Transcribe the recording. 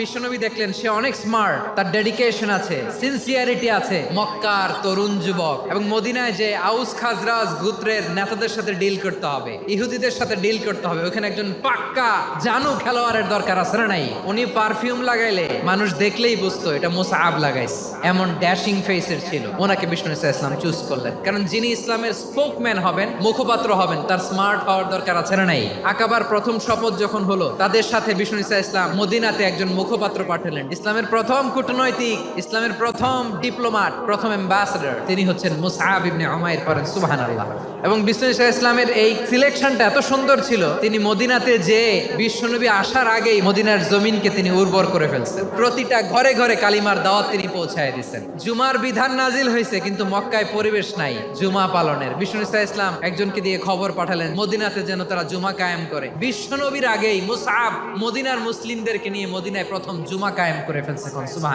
বিশ্বনবী দেখলেন, সে অনেক স্মার্ট তার ডেডিকেশন আছে সিনসিয়ারিটি আছে। মক্কার তরুণ যুবক এবং মদিনায় যে আউস খাজরাজ গুত্রের নেতাদের সাথে ডিল করতে হবে, ইহুদিদের সাথে ডিল করতে হবে, ওখানে একজন পাক্কা জানু খেলোয়াড়ের দরকার আছে না নাই? উনি পারফিউম লাগাইলে মানুষ দেখলেই বুঝতো, এটা মোসাআব লাগাইছে। এমন ড্যাশিং ফেসের ছিল। ওনাকে বিষ্ণু ইসলাম চুজ করলেন। কারণ যিনি ইসলামের স্পোকম্যান হবেন, মুখপাত্র হবেন, তার স্মার্ট হওয়ার দরকার আছে না নাই? আকাবার প্রথম শপথ যখন হলো, তাদের সাথে বিষ্ণু ইসা ইসলাম মদিনাতে একজন মুখপাত্র পাঠালেন। ইসলামের প্রথম কূটনৈতিক, ইসলামের প্রথম ডিপ্লোমাট, প্রথম অ্যাম্বাসেডর তিনি হচ্ছেন মুসাহাব ইবনে উমাইর পড়েন, সুবহানাল্লাহ। এবং বিষ্ণু ইসা ইসলামের এই সিলেকশনটা এত সুন্দর ছিল, তিনি মদিনাতে যে বিশ্বনবী আসার আগেই মদিনার জমিনকে তিনি উর্বর করে ফেলছেন। প্রতিটা ঘরে ঘরে কালিমার দাওয়াত তিনি পৌঁছায় দিচ্ছেন জুমার বিধান নাজিল হয়েছে, কিন্তু মক্কায় পরিবেশ নাই, জুমা পালনের। বিষ্ণু ইসা ইসলাম একজনকে দিয়ে খবর পাঠালেন, মদিনাতে যেন তারা জুমা কায়েম করে। বিশ্বনবীর আগেই মুসাব মদিনার মুসলিমদেরকে নিয়ে মদিনায় প্রথম জুমা কায়েম করে ফেলছে সুবাহ